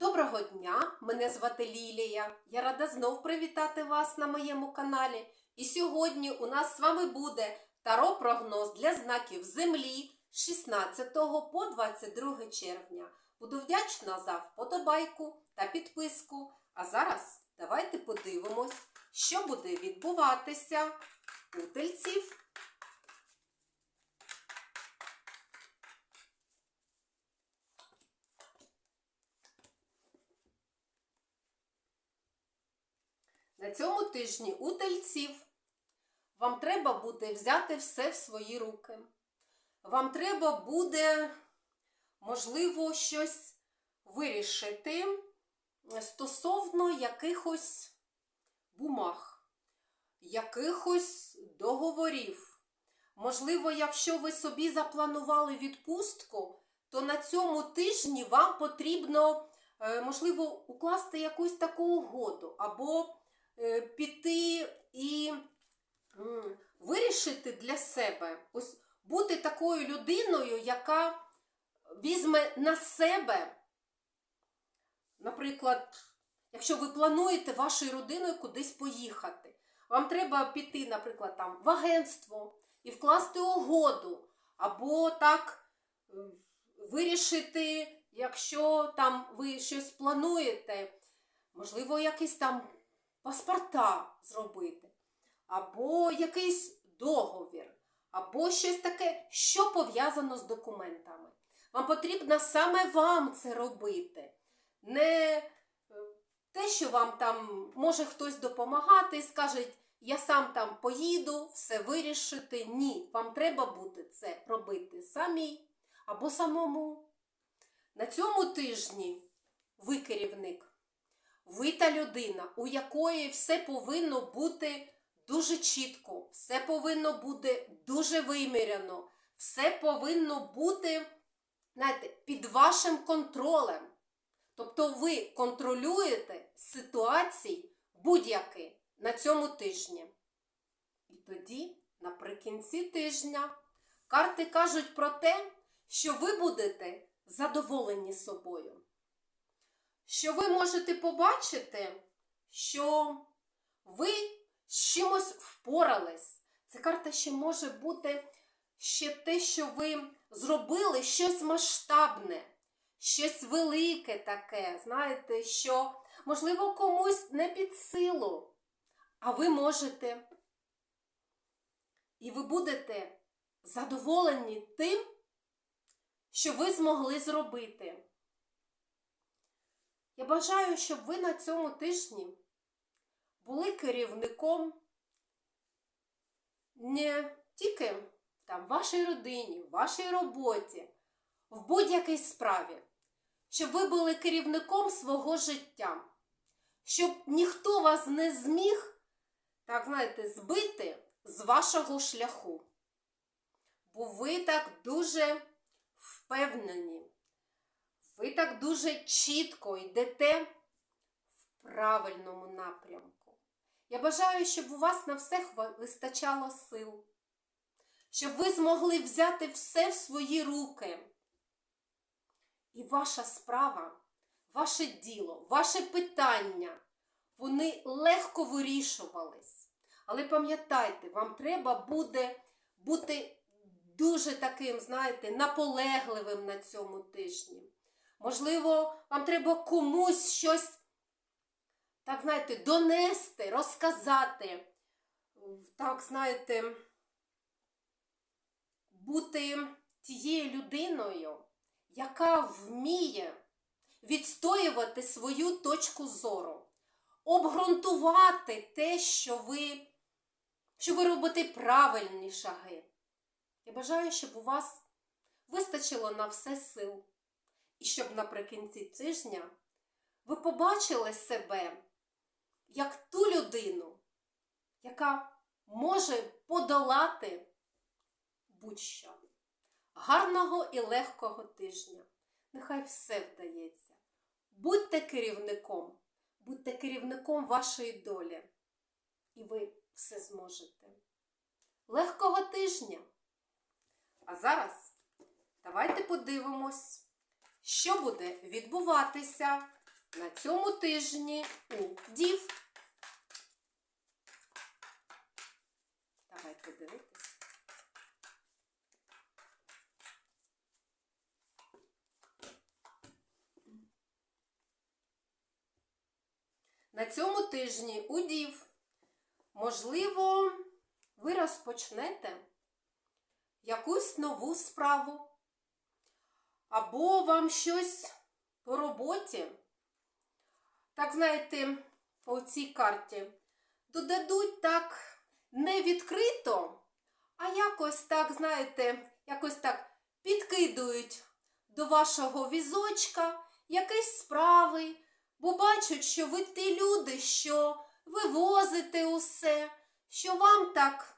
Доброго дня! Мене звати Лілія. Я рада знов привітати вас на моєму каналі. І сьогодні у нас з вами буде таро прогноз для знаків Землі з 16 по 22 червня. Буду вдячна за вподобайку та підписку. А зараз давайте подивимось, що буде відбуватися у тельців. На цьому тижні у тельців вам треба буде взяти все в свої руки. Вам треба буде, можливо, щось вирішити стосовно якихось бумаг, якихось договорів. Можливо, якщо ви собі запланували відпустку, то на цьому тижні вам потрібно, е, можливо, укласти якусь таку угоду або піти і вирішити для себе, ось бути такою людиною, яка візьме на себе, наприклад, якщо ви плануєте вашою родиною кудись поїхати, вам треба піти, наприклад, там в агентство і вкласти угоду, або так е, вирішити, якщо там ви щось плануєте, можливо, якісь там паспорта зробити, або якийсь договір, або щось таке, що пов'язано з документами. Вам потрібно саме вам це робити. Не е, те, що вам там може хтось допомагати і скаже, я сам там поїду, все вирішити. Ні, вам треба буде це робити самі або самому. На цьому тижні ви керівник. Ви та людина, у якої все повинно бути дуже чітко, все повинно бути дуже виміряно, все повинно бути знаєте, під вашим контролем. Тобто ви контролюєте ситуації будь-які на цьому тижні. І тоді, наприкінці тижня, карти кажуть про те, що ви будете задоволені собою що ви можете побачити, що ви з чимось впорались. Ця карта ще може бути ще те, що ви зробили щось масштабне, щось велике таке, знаєте, що, можливо, комусь не під силу, а ви можете. І ви будете задоволені тим, що ви змогли зробити. Я бажаю, щоб ви на цьому тижні були керівником не тільки там, вашій родині, вашій роботі, в будь-якій справі, щоб ви були керівником свого життя, щоб ніхто вас не зміг, так знаєте, збити з вашого шляху. Бо ви так дуже впевнені. Ви так дуже чітко йдете в правильному напрямку. Я бажаю, щоб у вас на все вистачало сил, щоб ви змогли взяти все в свої руки. І ваша справа, ваше діло, ваше питання, вони легко вирішувались. Але пам'ятайте, вам треба буде бути дуже таким, знаєте, наполегливим на цьому тижні. Можливо, вам треба комусь щось, так знаєте, донести, розказати. Так, знаєте, бути тією людиною, яка вміє відстоювати свою точку зору, обґрунтувати те, що ви, що ви робите правильні шаги. Я бажаю, щоб у вас вистачило на все сил. І щоб наприкінці тижня ви побачили себе як ту людину, яка може подолати будь-що. Гарного і легкого тижня. Нехай все вдається. Будьте керівником, будьте керівником вашої долі, і ви все зможете. Легкого тижня! А зараз давайте подивимось що буде відбуватися на цьому тижні у дів. Давайте дивитися. На цьому тижні у дів, можливо, ви розпочнете якусь нову справу, або вам щось по роботі, так знаєте, по цій карті, додадуть так не відкрито, а якось так, знаєте, якось так підкидують до вашого візочка якісь справи, бо бачать, що ви ті люди, що вивозите усе, що вам так,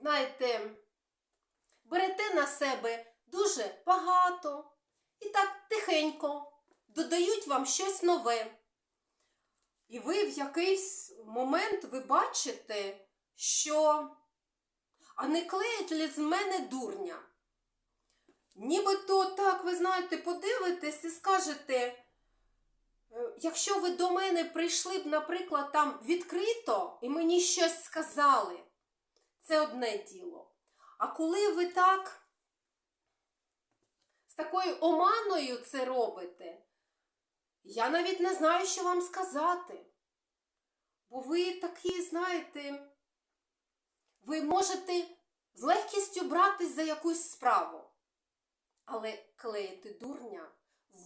знаєте, берете на себе дуже багато і так тихенько додають вам щось нове. І ви в якийсь момент ви бачите, що а не клеять ли з мене дурня. Нібито так, ви знаєте, подивитесь і скажете, «Е, якщо ви до мене прийшли б, наприклад, там відкрито і мені щось сказали, це одне діло. А коли ви так такою оманою це робите, я навіть не знаю, що вам сказати. Бо ви такі, знаєте, ви можете з легкістю братись за якусь справу, але клеїти дурня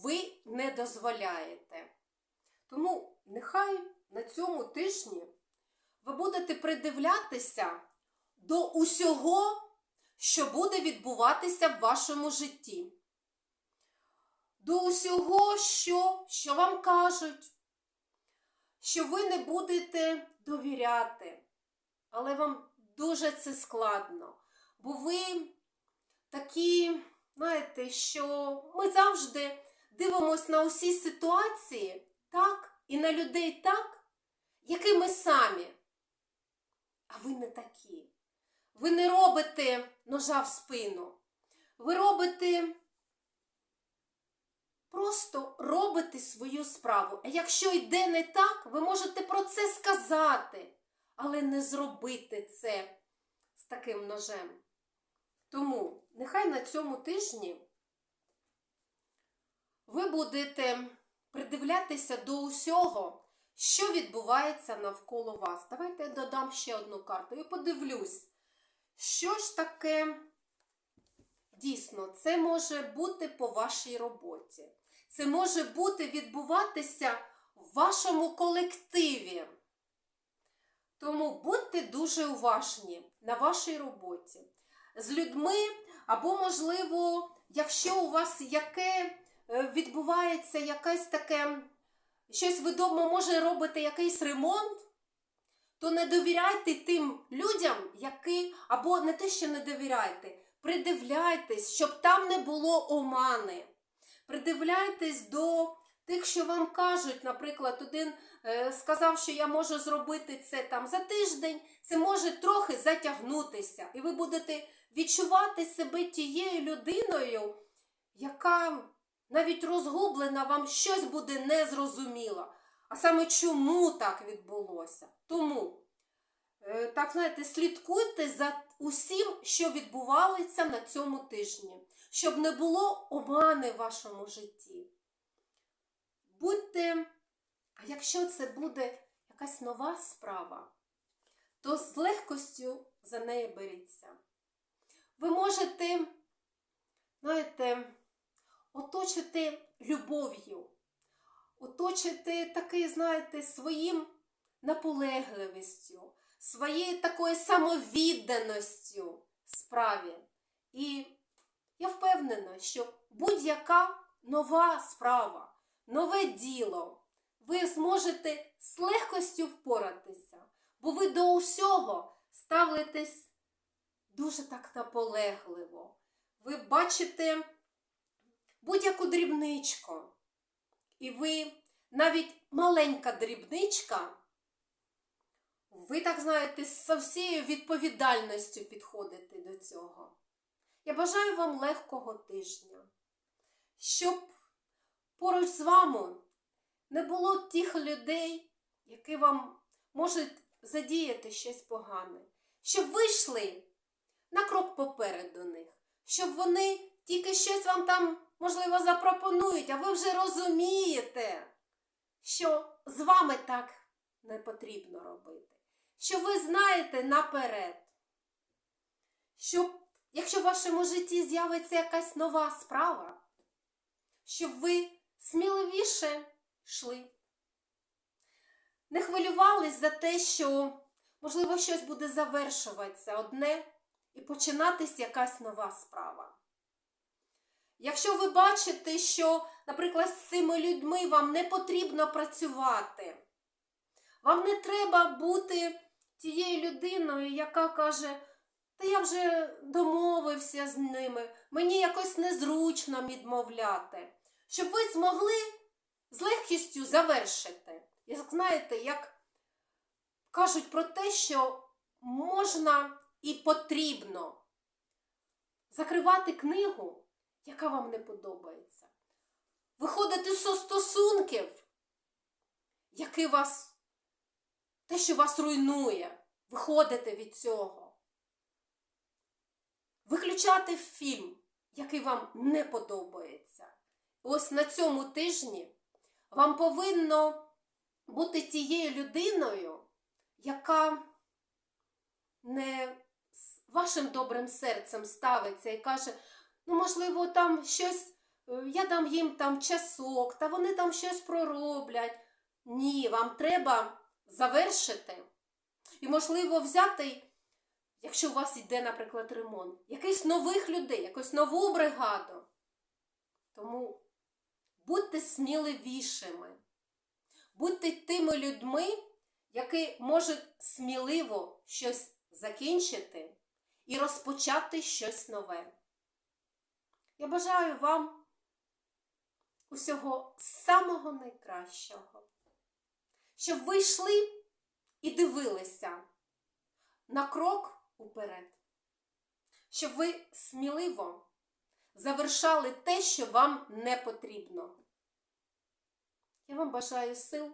ви не дозволяєте. Тому нехай на цьому тижні ви будете придивлятися до усього, що буде відбуватися в вашому житті. До усього, що, що вам кажуть, що ви не будете довіряти, але вам дуже це складно, бо ви такі, знаєте, що ми завжди дивимося на усі ситуації так, і на людей так, які ми самі. А ви не такі. Ви не робите ножа в спину. Ви робите. Просто робите свою справу. А якщо йде не так, ви можете про це сказати, але не зробити це з таким ножем. Тому нехай на цьому тижні ви будете придивлятися до усього, що відбувається навколо вас. Давайте я додам ще одну карту і подивлюсь, що ж таке. Дійсно, це може бути по вашій роботі. Це може бути відбуватися в вашому колективі. Тому будьте дуже уважні на вашій роботі з людьми, або, можливо, якщо у вас яке е, відбувається якесь таке, щось ви вдома може робити якийсь ремонт, то не довіряйте тим людям, які, або не те, що не довіряйте, придивляйтесь, щоб там не було омани. Придивляйтесь до тих, що вам кажуть, наприклад, один е, сказав, що я можу зробити це там за тиждень, це може трохи затягнутися. І ви будете відчувати себе тією людиною, яка навіть розгублена, вам щось буде незрозуміло. А саме чому так відбулося? Тому, так знаєте, слідкуйте за усім, що відбувалося на цьому тижні, щоб не було омани в вашому житті. Будьте, а якщо це буде якась нова справа, то з легкостю за неї беріться. Ви можете, знаєте, оточити любов'ю, оточити такий, знаєте, своїм наполегливістю, своєю такою самовідданістю справі. І я впевнена, що будь-яка нова справа, нове діло, ви зможете з легкостю впоратися, бо ви до усього ставитесь дуже так наполегливо. Ви бачите будь-яку дрібничку. І ви навіть маленька дрібничка, ви, так знаєте, з всією відповідальністю підходите до цього. Я бажаю вам легкого тижня, щоб поруч з вами не було тих людей, які вам можуть задіяти щось погане, щоб ви йшли на крок попереду них, щоб вони тільки щось вам там, можливо, запропонують, а ви вже розумієте, що з вами так не потрібно робити, що ви знаєте наперед, що якщо в вашому житті з'явиться якась нова справа, щоб ви сміливіше йшли. Не хвилювались за те, що, можливо, щось буде завершуватися одне і починатись якась нова справа. Якщо ви бачите, що, наприклад, з цими людьми вам не потрібно працювати, вам не треба бути тією людиною, яка каже, та я вже домовився з ними, мені якось незручно відмовляти, щоб ви змогли з легкістю завершити. Як знаєте, як кажуть про те, що можна і потрібно закривати книгу, яка вам не подобається, виходити зі стосунків, які вас, те, що вас руйнує, виходити від цього. Виключати фільм, який вам не подобається. Ось на цьому тижні вам повинно бути тією людиною, яка не з вашим добрим серцем ставиться і каже, ну, можливо, там щось, е, я дам їм там часок, та вони там щось пророблять. Ні, вам треба завершити. І, можливо, взяти, якщо у вас йде, наприклад, ремонт, якихось нових людей, якусь нову бригаду. Тому будьте сміливішими. Будьте тими людьми, які можуть сміливо щось закінчити і розпочати щось нове. Я бажаю вам усього самого найкращого, щоб ви йшли і дивилися на крок уперед, щоб ви сміливо завершали те, що вам не потрібно. Я вам бажаю сил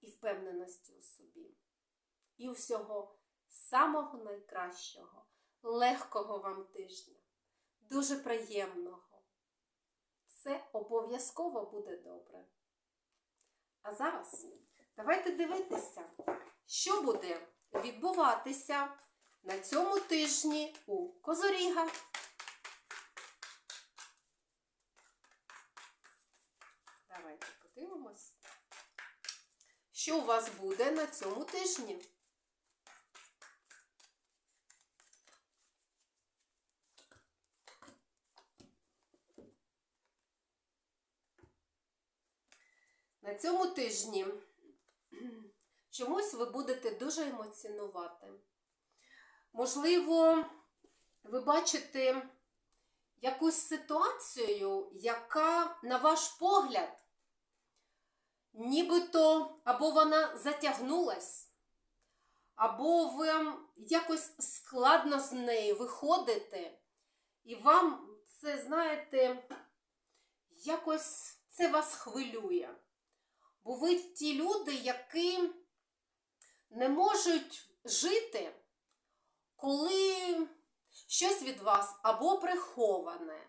і впевненості у собі. І усього самого найкращого, легкого вам тижня, дуже приємного. Все обов'язково буде добре. А зараз давайте дивитися, що буде відбуватися на цьому тижні у Козоріга. Давайте подивимось, що у вас буде на цьому тижні. На цьому тижні чомусь ви будете дуже емоціонувати. Можливо, ви бачите якусь ситуацію, яка, на ваш погляд, нібито або вона затягнулась, або вам якось складно з нею виходити, і вам це, знаєте, якось це вас хвилює. Бо ви ті люди, які не можуть жити, коли щось від вас або приховане,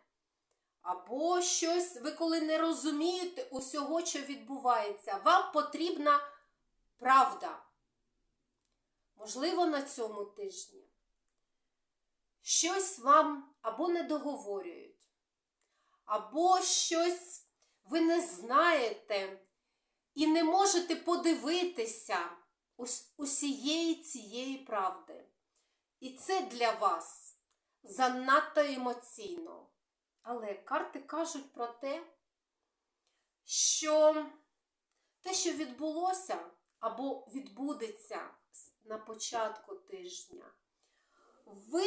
або щось, ви коли не розумієте усього, що відбувається, вам потрібна правда. Можливо, на цьому тижні щось вам або не договорюють, або щось ви не знаєте і не можете подивитися усієї цієї правди. І це для вас занадто емоційно. Але карти кажуть про те, що те, що відбулося або відбудеться на початку тижня, ви,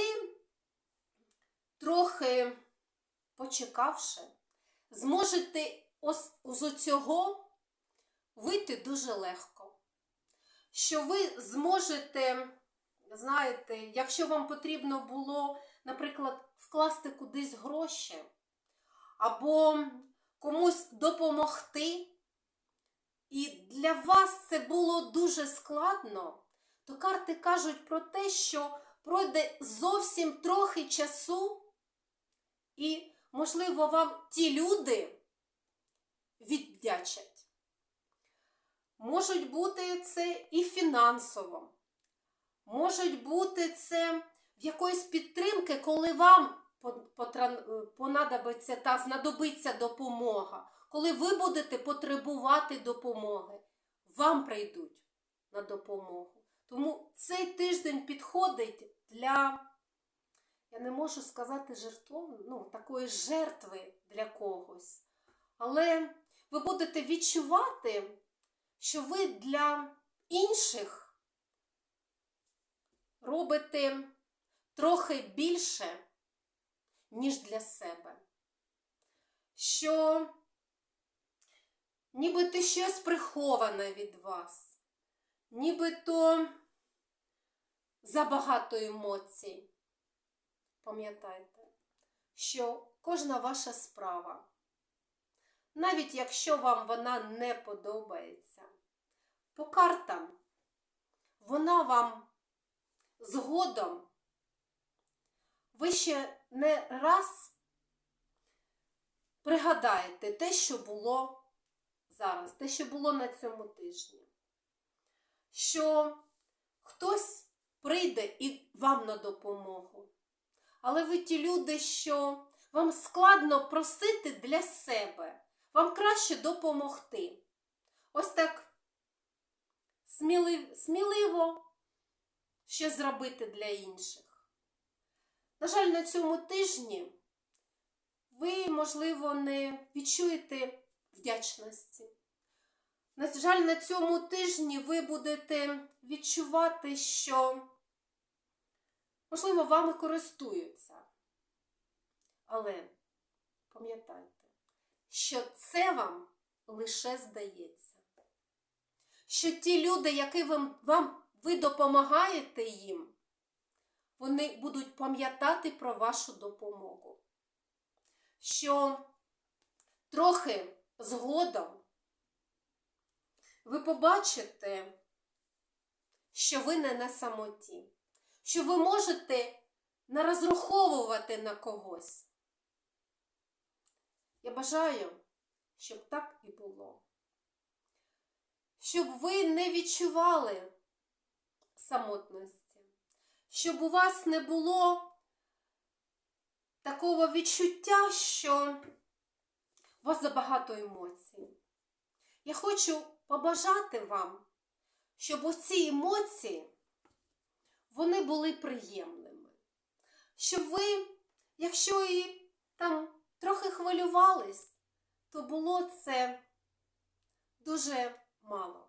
трохи почекавши, зможете з цього вийти дуже легко. Що ви зможете, знаєте, якщо вам потрібно було, наприклад, вкласти кудись гроші, або комусь допомогти, і для вас це було дуже складно, то карти кажуть про те, що пройде зовсім трохи часу, і, можливо, вам ті люди віддячать. Можуть бути це і фінансово, можуть бути це в якоїсь підтримки, коли вам понадобиться та знадобиться допомога, коли ви будете потребувати допомоги, вам прийдуть на допомогу. Тому цей тиждень підходить для, я не можу сказати жертву, ну, такої жертви для когось. Але ви будете відчувати, що ви для інших робите трохи більше, ніж для себе. Що нібито щось приховане від вас, нібито забагато емоцій. Пам'ятайте, що кожна ваша справа, навіть якщо вам вона не подобається, по картам вона вам згодом ви ще не раз пригадаєте те, що було зараз, те, що було на цьому тижні. Що хтось прийде і вам на допомогу. Але ви ті люди, що вам складно просити для себе, вам краще допомогти. Ось так сміливо, сміливо щось зробити для інших. На жаль, на цьому тижні ви, можливо, не відчуєте вдячності. На жаль, на цьому тижні ви будете відчувати, що, можливо, вами користуються. Але пам'ятайте, що це вам лише здається. Що ті люди, які вам, вам ви допомагаєте їм, вони будуть пам'ятати про вашу допомогу. Що трохи згодом ви побачите, що ви не на самоті, що ви можете не розраховувати на когось. Я бажаю, щоб так і було. Щоб ви не відчували самотності, щоб у вас не було такого відчуття, що у вас забагато емоцій. Я хочу побажати вам, щоб оці емоції вони були приємними. Щоб ви, якщо і там трохи хвилювались, то було це дуже мало.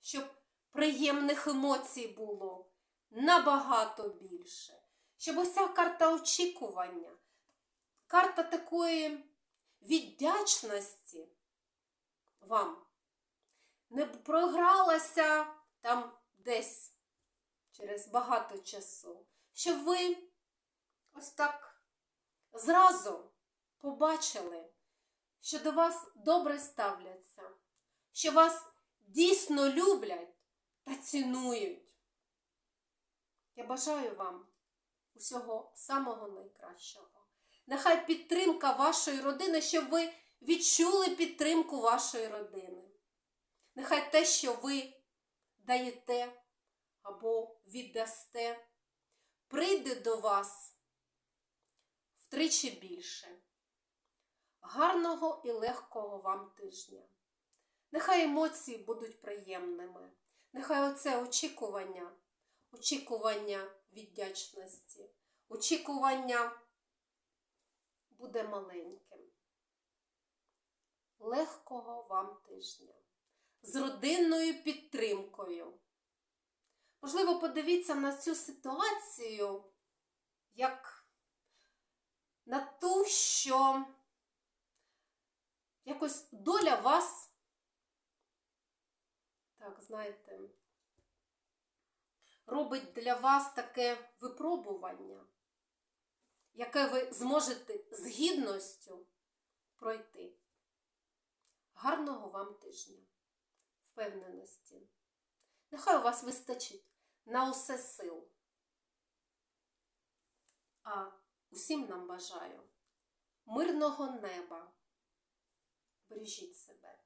Щоб приємних емоцій було набагато більше. Щоб ось ця карта очікування, карта такої віддячності вам не програлася там десь через багато часу, щоб ви ось так зразу побачили, що до вас добре ставляться, що вас дійсно люблять та цінують. Я бажаю вам усього самого найкращого. Нехай підтримка вашої родини, щоб ви відчули підтримку вашої родини. Нехай те, що ви даєте або віддасте, прийде до вас втричі більше. Гарного і легкого вам тижня. Нехай емоції будуть приємними. Нехай оце очікування, очікування віддячності, очікування буде маленьким. Легкого вам тижня. З родинною підтримкою. Можливо, подивіться на цю ситуацію як на ту, що якось доля вас, так, знаєте, робить для вас таке випробування, яке ви зможете з гідністю пройти. Гарного вам тижня! впевненості. Нехай у вас вистачить на усе сил. А усім нам бажаю мирного неба. Бережіть себе.